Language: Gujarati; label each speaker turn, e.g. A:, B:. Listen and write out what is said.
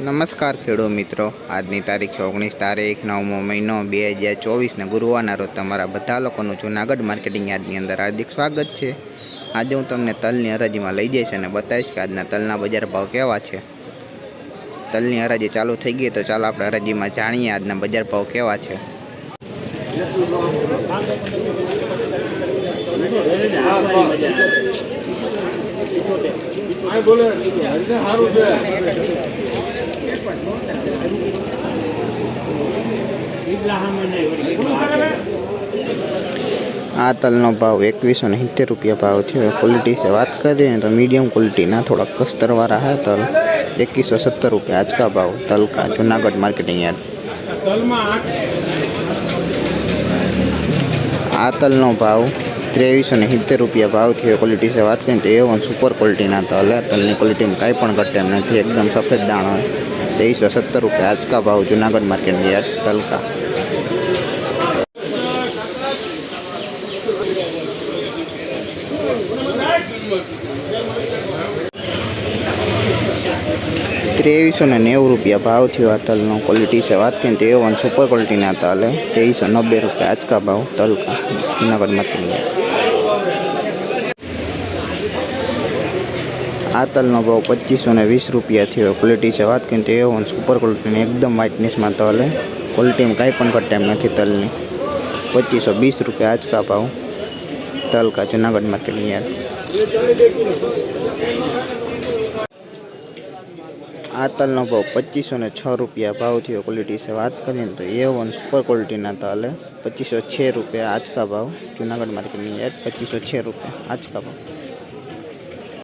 A: નમસ્કાર ખેડૂત મિત્રો આજની તારીખ ઓગણીસ તારીખ નવમો મહિનો બે હજાર ચોવીસને ગુરુવારના રોજ તમારા બધા લોકોનું જૂનાગઢ માર્કેટિંગ યાદની અંદર હાર્દિક સ્વાગત છે આજે હું તમને તલની હરાજીમાં લઈ જઈશ અને બતાવીશ કે આજના તલના બજાર ભાવ કેવા છે તલની હરાજી ચાલુ થઈ ગઈ તો ચાલો આપણે હરાજીમાં જાણીએ આજના બજાર ભાવ કેવા છે
B: બોલે સારું છે
A: આ તલનો ભાવ એકવીસો ને સિત્તેર રૂપિયા ભાવ થયો ક્વોલિટી છે વાત કરીએ તો મીડિયમ ક્વોલિટીના થોડા કસ્તરવાળા હા તલ એકવીસો સત્તર રૂપિયા આજકા ભાવ તલકા જુનાગઢ માર્કેટિંગ યાર્ડ આ તલનો ભાવ ત્રેવીસો ને સિત્તેર રૂપિયા ભાવ થયો ક્વોલિટી છે વાત કરીએ તો એ વન સુપર ક્વોલિટીના તલ તલની ક્વોલિટીમાં કાંઈ પણ ઘટે એમ નથી એકદમ સફેદ દાણો तेईस सौ सत्तर रुपये आज का भाव जूनागढ़ मार्केट में यार तल का ત્રેવીસો ને નેવું રૂપિયા ભાવ થયો આ તલનો ક્વોલિટી છે વાત કરીએ તો એ વન સુપર ક્વોલિટીના તલ ત્રેવીસો નબ્બે રૂપિયા આજકા ભાવ તલકા જુનાગઢ માર્કેટ आतल નો ભાવ 2520 રૂપિયા થયો ક્વોલિટી સે વાત કરી તો એ વન સુપર ક્વોલિટી ના તાલે ક્વોલિટી માં કઈ પણ ફરક ટેમ નથી તલ ની 2520 રૂપિયા આજ કા ભાવ તલ કા જૂનાગઢ માર્કેટ માં યાર આ તલ નો ભાવ 2506 રૂપિયા ભાવ થયો ક્વોલિટી સે વાત કરીને તો એ વન સુપર ક્વોલિટી ના તાલે 2506 રૂપિયા આજ કા ભાવ જૂનાગઢ માર્કેટ માં યાર 2506 રૂપિયા આજ કા ભાવ